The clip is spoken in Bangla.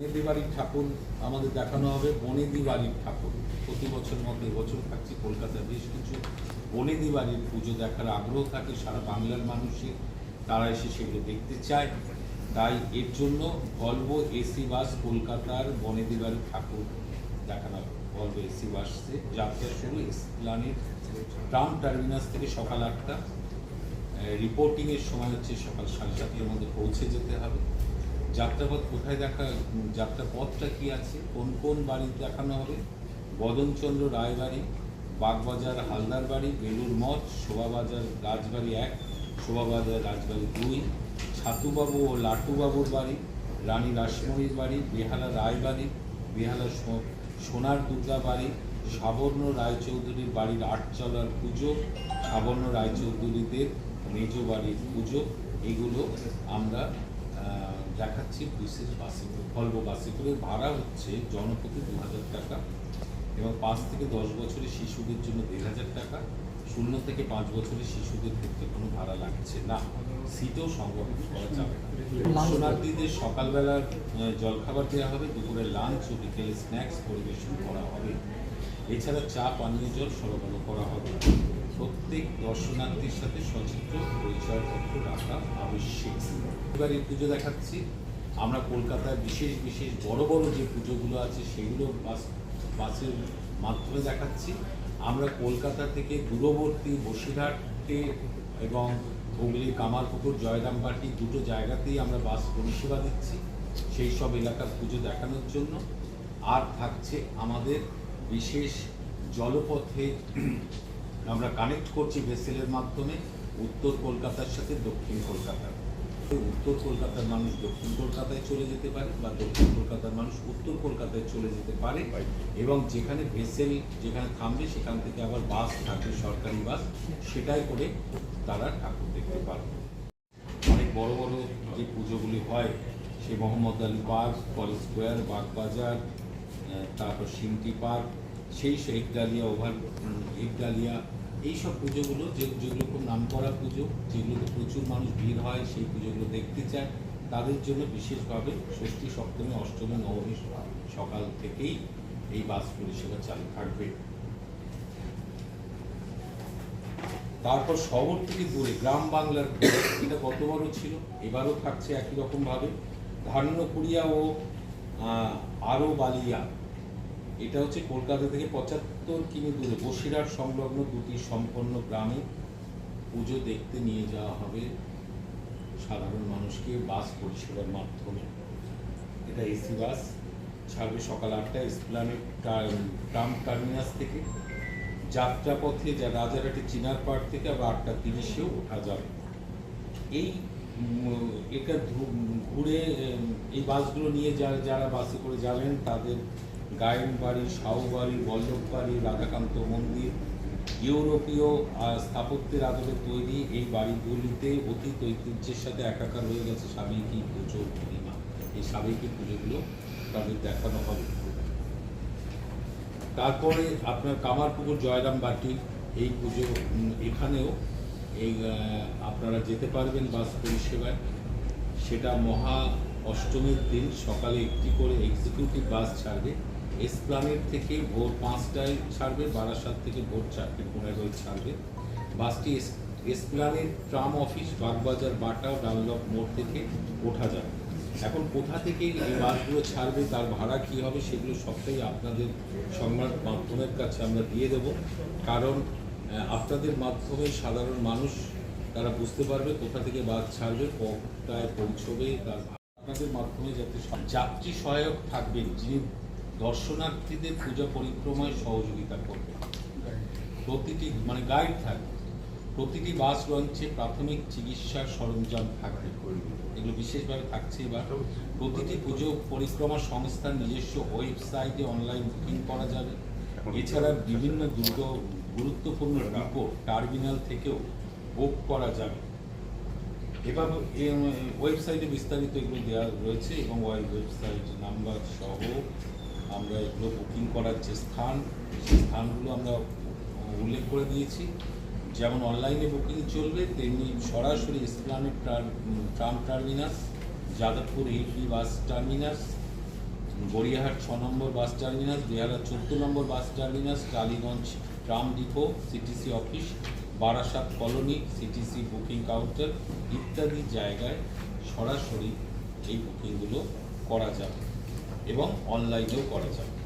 বনেদি বাড়ির ঠাকুর আমাদের দেখানো হবে বনেদি বাড়ির ঠাকুর। প্রতি বছর মধ্যে এবছর থাকছি কলকাতায় বেশ কিছু বনেদি বাড়ির পুজো দেখার আগ্রহ থাকে, সারা বাংলার মানুষের তারা এসে সেগুলো দেখতে চায়। তাই এর জন্য ভলভো এসি বাস কলকাতার বনেদি বাড়ির ঠাকুর দেখানো হবে। ভলভো এসি বাসে যাত্রা শুরু এসপ্লানের ট্রাম টার্মিনাস থেকে সকাল আটটা রিপোর্টিংয়ের সময় হচ্ছে সকাল সাড়ে সাতটার মধ্যে পৌঁছে যেতে হবে। যাত্রাপথ কোথায় দেখা, যাত্রাপথটা কি আছে? কোন কোন বাড়ি দেখানো হবে? বদনচন্দ্র রায়বাড়ি, বাগবাজার হালদার বাড়ি বেলুর মঠ, শোভাবাজার রাজবাড়ি এক, শোভাবাজার রাজবাড়ি দুই, ছাতুবাবু ও লাটুবাবুর বাড়ি, রানী রাসমণির বাড়ি, বেহালা রায়বাড়ি, বেহালা সোনার দুর্গা বাড়ি, সাবর্ণ রায়চৌধুরীর বাড়ির আটচলার পুজো, সাবর্ণ রায়চৌধুরীদের মেজ বাড়ির পুজো, এগুলো আমরা দেখাচ্ছি বিশেষ বাসে করে ভলভো বাসে করে। ভাড়া হচ্ছে জনপ্রতি দু হাজার টাকা এবং পাঁচ থেকে দশ বছরের শিশুদের জন্য দেড় হাজার টাকা। শূন্য থেকে পাঁচ বছরের শিশুদের ক্ষেত্রে কোনো ভাড়া লাগছে না। সিটও সংগ্রহ করা যাবে শরণার্থীদের সকালবেলার জলখাবার দেওয়া হবে, দুপুরে লাঞ্চ ও বিকেলে স্ন্যাক্স পরিবেশন করা হবে। এছাড়া চা, পানীয় জল সরবরাহ করা হবে। প্রত্যেক দর্শনার্থীর সাথে সচিত্র, পরিচয়পত্র রাখা আবশ্যক এবার এই পুজো দেখাচ্ছি। আমরা কলকাতায় বিশেষ বিশেষ বড় বড় যে পুজোগুলো আছে, সেগুলো বাস, বাসের মাধ্যমে দেখাচ্ছি। আমরা কলকাতা থেকে দূরবর্তী বসিরহাটে এবং হুগলি কামারপুকুর জয়রামবাটি দুটো জায়গাতেই আমরা বাস পরিষেবা দিচ্ছি, সেই সব এলাকার পুজো দেখানোর জন্য। আর থাকছে আমাদের বিশেষ জলপথে আমরা কানেক্ট করছি ভেসেলের মাধ্যমে উত্তর কলকাতার সাথে দক্ষিণ কলকাতার। উত্তর কলকাতার মানুষ দক্ষিণ কলকাতায় চলে যেতে পারে বা দক্ষিণ কলকাতার মানুষ উত্তর কলকাতায় চলে যেতে পারে। এবং যেখানে ভেসেল যেখানে থামবে সেখান থেকে আবার বাস থাকবে সরকারি বাস সেটাই করে তারা ঠাকুর দেখতে পারবে। অনেক বড় বড় যে পুজোগুলি হয় সে Mohammad Ali park college square Bagbazar তারপর সিমটি পার্ক সেই শেখ ডালিয়া ওভার এক ডালিয়া এইসব পুজোগুলো যে যেগুলো খুব নামকরা পুজো যেগুলোতে প্রচুর মানুষ ভিড় হয় সেই পুজোগুলো দেখতে চায়। তাদের জন্য বিশেষভাবে ষষ্ঠী সপ্তমী অষ্টমী নবমী সকাল থেকেই এই বাস পরিষেবা চালু থাকবে। তারপর শহর থেকে দূরে গ্রাম বাংলার এটা গতবারও ছিল? এবারও থাকছে একই রকম ভাবে ধান্যকুড়িয়া ও আহ, আরও বালিয়া এটা হচ্ছে কলকাতা থেকে পঁচাত্তর কিমি দূরে। বসিরহাট সংলগ্ন দুটি সম্পন্ন গ্রামে পুজো দেখতে নিয়ে যাওয়া হবে সাধারণ মানুষকে বাস পরিষেবার মাধ্যমে। এটা এসি বাস। ছাড়বে সকাল আটটায় এসপ্লানেড ট্রাম টার্মিনাস থেকে। যাত্রাপথে যা রাজারহাটে চিনার পাড় থেকে আবার আটটা তিরিশেও ওঠা যাবে। এই এটা ঘুরে এই বাসগুলো নিয়ে যারা বাসে করে যাবেন তাদের গায়েন বাড়ি সাউ বাড়ি বল্লভ বাড়ি রাধাকান্ত মন্দির, ইউরোপীয় স্থাপত্যের আদলে তৈরি এই বাড়িগুলিতে অতীত ঐতিহ্যের সাথে একাকার হয়ে গেছে সাবেকি পুজো পূর্ণিমা। এই সাবেকি পুজোগুলো তাদের দেখানো হবে। তারপরে আপনার কামারপুকুর জয়রাম বাটি এই পুজো এখানেও এই আপনারা যেতে পারবেন বাস পরিষেবায়। সেটা মহা অষ্টমীর দিন সকালে একটি করে এক্সিকিউটিভ বাস ছাড়বে। এসপ্লানেট থেকে ভোর পাঁচটায় ছাড়বে, বারাসাত থেকে ভোর চারটে, পনেরোয় ছাড়বে। বাসটি S- Esplanade tram office, Bagbazar Bata Dunlop মোড় থেকে ওঠা যাবে। এখন কোথা থেকে এই বাসগুলো ছাড়বে, তার ভাড়া কী হবে, সেগুলো সবটাই আপনাদের সংবাদ মাধ্যমের কাছে আমরা দিয়ে দেব। কারণ আপনাদের মাধ্যমে সাধারণ মানুষ, তারা বুঝতে পারবে কোথা থেকে বাস ছাড়বে কোথায় পৌঁছবে, তার আপনাদের মাধ্যমে যাতে যাত্রী সহায়ক থাকবেন যিনি দর্শনার্থীদের পূজা পরিক্রমায় সহযোগিতা করবে। প্রতিটি মানে গাইড থাকবে। প্রতিটি বাস লঞ্চে প্রাথমিক চিকিৎসার সরঞ্জাম থাকবে। এগুলো বিশেষভাবে থাকছে এবার। প্রতিটি পুজো পরিক্রমা সংস্থার নিজস্ব ওয়েবসাইটে অনলাইন বুকিং করা যাবে। এছাড়া বিভিন্ন দুর্গ, গুরুত্বপূর্ণ রিপোর্ট টার্মিনাল থেকেও বুক করা যাবে। এবার ওয়েবসাইটে বিস্তারিত এগুলো দেওয়া রয়েছে এবং ওই ওয়েবসাইট নাম্বার সহ আমরা এগুলো বুকিং করার যে স্থান, সেই স্থানগুলো আমরা উল্লেখ করে দিয়েছি। যেমন অনলাইনে বুকিং চলবে, তেমনি সরাসরি Islamic tram terminus Jadavpur eight B bus terminus Gariahat ছ নম্বর বাস টার্মিনাস বেহালা চোদ্দ নম্বর bus terminus Tollygunge tram depot CTC office Barasat colony CTC booking counter ইত্যাদি জায়গায় সরাসরি এই বুকিংগুলো করা যাবে। এবং অনলাইনেও করা যাবে